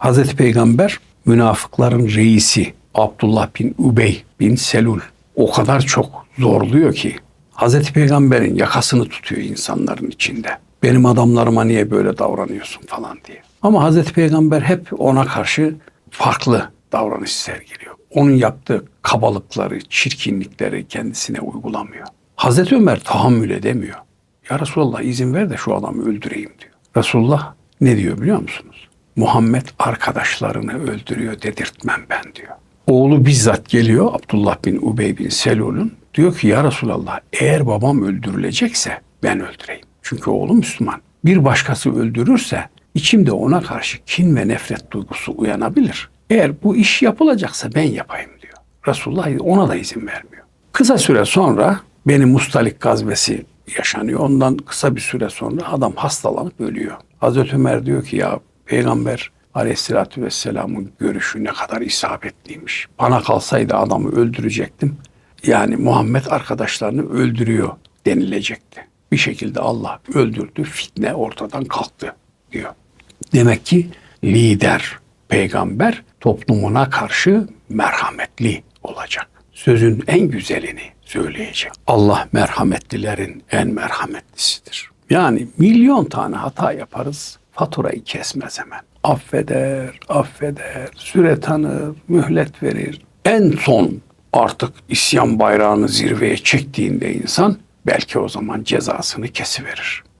Hazreti Peygamber münafıkların reisi Abdullah bin Ubey bin Selul o kadar çok zorluyor ki Hazreti Peygamber'in yakasını tutuyor insanların içinde. Benim adamlarıma niye böyle davranıyorsun falan diye. Ama Hazreti Peygamber hep ona karşı farklı davranış sergiliyor. Onun yaptığı kabalıkları, çirkinlikleri kendisine uygulamıyor. Hazreti Ömer tahammül edemiyor. Ya Resulallah izin ver de şu adamı öldüreyim diyor. Resulullah ne diyor biliyor musunuz? Muhammed arkadaşlarını öldürüyor dedirtmem ben diyor. Oğlu bizzat geliyor Abdullah bin Ubey bin Selul'un. Diyor ki ya Resulallah eğer babam öldürülecekse ben öldüreyim. Çünkü oğlu Müslüman. Bir başkası öldürürse içimde ona karşı kin ve nefret duygusu uyanabilir. Eğer bu iş yapılacaksa ben yapayım diyor. Resulullah ona da izin vermiyor. Kısa süre sonra Beni Mustalik gazvesi yaşanıyor. Ondan kısa bir süre sonra adam hastalanıp ölüyor. Hazreti Ömer diyor ki ya peygamber aleyhissalatü vesselamın görüşü ne kadar isabetliymiş. Bana kalsaydı adamı öldürecektim. Yani Muhammed arkadaşlarını öldürüyor denilecekti. Bir şekilde Allah öldürdü, fitne ortadan kalktı diyor. Demek ki lider, peygamber toplumuna karşı merhametli olacak. Sözün en güzelini söyleyecek. Allah merhametlilerin en merhametlisidir. Yani milyon tane hata yaparız, faturayı kesmez hemen. Affeder, affeder, süre tanır, mühlet verir. En son artık isyan bayrağını zirveye çektiğinde insan belki o zaman cezasını kesiverir.